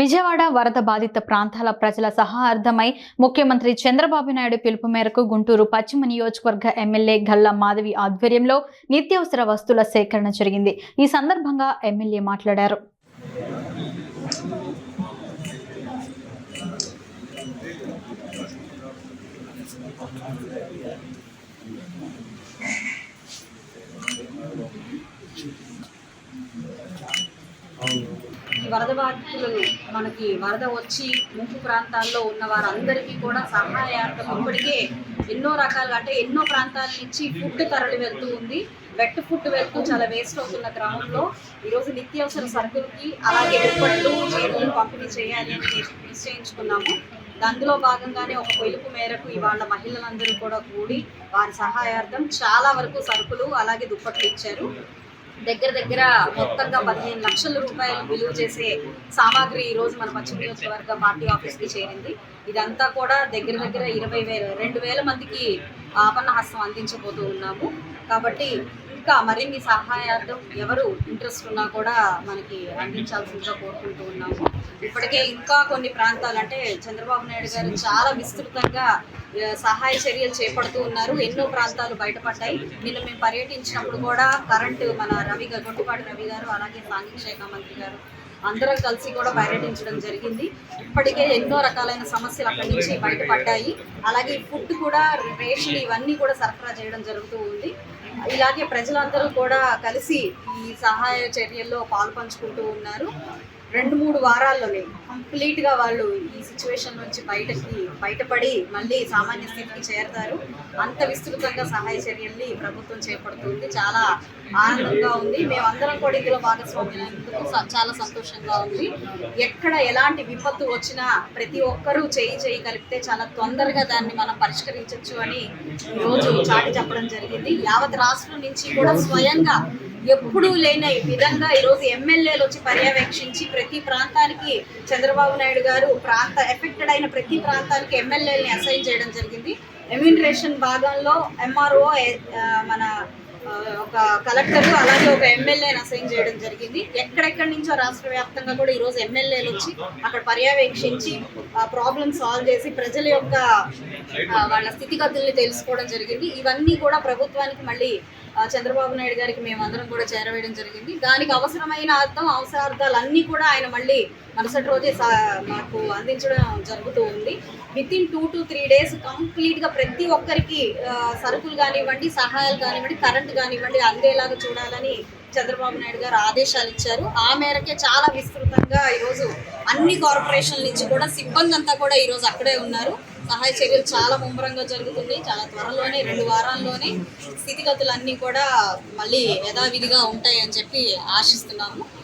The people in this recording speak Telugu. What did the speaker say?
విజయవాడ వరద బాధిత ప్రాంతాల ప్రజల సహార్థమై ముఖ్యమంత్రి చంద్రబాబు నాయుడు పిలుపు మేరకు గుంటూరు పశ్చిమ నియోజకవర్గ ఎమ్మెల్యే గల్లా మాధవి ఆధ్వర్యంలో నిత్యావసర వస్తువుల సేకరణ జరిగింది. ఈ సందర్భంగా ఎమ్మెల్యే మాట్లాడారు. వరద బాధితులను మనకి వరద వచ్చి ముంపు ప్రాంతాల్లో ఉన్న వారందరికీ కూడా సహాయార్థం ఇప్పటికే ఎన్నో రకాలుగా అంటే ఎన్నో ప్రాంతాల నుంచి ఫుడ్ తరలి వెళ్తూ ఉంది. వెట్ ఫుడ్ వెళ్తూ చాలా వేస్ట్ అవుతున్న క్రమంలో ఈరోజు నిత్యావసర సరుకులకి అలాగే దుప్పట్లు చీరలు పంపిణీ చేయాలి అని నిశ్చయించుకున్నాము. అందులో భాగంగానే ఒక పిలుపు మేరకు ఇవాళ మహిళలందరూ కూడా కూడి వారి సహాయార్థం చాలా వరకు సరుకులు అలాగే దుప్పట్లు ఇచ్చారు. దగ్గర దగ్గర మొత్తంగా పదిహేను లక్షల రూపాయలు విలువ చేసే సామాగ్రి ఈ రోజు మన పశ్చిమ నియోజకవర్గ పార్టీ ఆఫీస్కి చేరింది. ఇదంతా కూడా దగ్గర దగ్గర ఇరవై వేల రెండు వేల మందికి ఆపన్న అందించబోతూ ఉన్నాము. కాబట్టి ఇంకా మరిన్ని సహాయార్థం ఎవరు ఇంట్రెస్ట్ ఉన్నా కూడా మనకి అందించాల్సిందిగా కోరుకుంటూ ఉన్నాము. ఇప్పటికే ఇంకా కొన్ని ప్రాంతాలు అంటే చంద్రబాబు నాయుడు గారు చాలా విస్తృతంగా సహాయ చర్యలు చేపడుతూ ఉన్నారు. ఎన్నో ప్రాంతాలు బయటపడ్డాయి. నిన్న మేము పర్యటించినప్పుడు కూడా కరెంటు మన రవి గారు గొట్టుపాటి రవి గారు అలాగే సాంఘిక శాఖ మంత్రి గారు అందరం కలిసి కూడా పర్యటించడం జరిగింది. ఇప్పటికే ఎన్నో రకాలైన సమస్యలు అక్కడి నుంచి బయటపడ్డాయి. అలాగే ఫుడ్ కూడా రేషన్ ఇవన్నీ కూడా సరఫరా చేయడం జరుగుతూ ఉంది. ఇలాగే ప్రజలందరూ కూడా కలిసి ఈ సహాయ చర్యల్లో పాలు పంచుకుంటూ ఉన్నారు. రెండు మూడు వారాల్లోనే కంప్లీట్గా వాళ్ళు ఈ సిచ్యువేషన్ నుంచి బయటకి బయటపడి మళ్ళీ సామాన్య స్థితికి చేరతారు. అంత విస్తృతంగా సహాయ చర్యల్ని ప్రభుత్వం చేపడుతుంది. చాలా ఆనందంగా ఉంది. మేమందరం కూడా ఇందులో భాగస్వామ్యులందుకు చాలా సంతోషంగా ఉంది. ఎక్కడ ఎలాంటి విపత్తు వచ్చినా ప్రతి ఒక్కరూ చేయి చేయి కలిపితే చాలా తొందరగా దాన్ని మనం పరిష్కరించవచ్చు అని ఈరోజు చాటి చెప్పడం జరిగింది. యావత్ రాష్ట్రం నుంచి కూడా స్వయంగా ఎప్పుడూ లేని విధంగా ఈరోజు ఎమ్మెల్యేలు వచ్చి పర్యవేక్షించి ప్రతి ప్రాంతానికి చంద్రబాబు నాయుడు గారు ప్రాంత ఎఫెక్టెడ్ అయిన ప్రతి ప్రాంతానికి ఎమ్మెల్యేలని అసైన్ చేయడం జరిగింది. ఎమ్యూనిరేషన్ భాగంలో ఎంఆర్ఓ మన ఒక కలెక్టర్ అలాగే ఒక ఎమ్మెల్యేని అసైన్ చేయడం జరిగింది. ఎక్కడెక్కడి నుంచో రాష్ట్ర వ్యాప్తంగా కూడా ఈరోజు ఎమ్మెల్యేలు వచ్చి అక్కడ పర్యవేక్షించి ప్రాబ్లమ్ సాల్వ్ చేసి ప్రజల యొక్క వాళ్ళ స్థితిగతుల్ని తెలుసుకోవడం జరిగింది. ఇవన్నీ కూడా ప్రభుత్వానికి మళ్ళీ చంద్రబాబు నాయుడు గారికి మేమందరం కూడా చేరవేయడం జరిగింది. దానికి అవసరమైన అర్థం అవసరార్థాలు అన్నీ కూడా ఆయన మళ్ళీ మరుసటి రోజే సా- మాకు అందించడం జరుగుతూ ఉంది. Within two to three days కంప్లీట్గా ప్రతి ఒక్కరికి సరుకులు కానివ్వండి సహాయాలు కానివ్వండి కరెంట్ కానివ్వండి అందేలాగా చూడాలని చంద్రబాబు నాయుడు గారు ఆదేశాలు ఇచ్చారు. ఆ మేరకే చాలా విస్తృతంగా ఈరోజు అన్ని కార్పొరేషన్ల నుంచి కూడా సిబ్బంది అంతా కూడా ఈరోజు అక్కడే ఉన్నారు. సహాయ చర్యలు చాలా ముమ్మరంగా జరుగుతున్నాయి. చాలా త్వరలోనే రెండు వారాల్లోనే స్థితిగతులన్నీ కూడా మళ్ళీ యథావిధిగా ఉంటాయి అని చెప్పి ఆశిస్తున్నాము.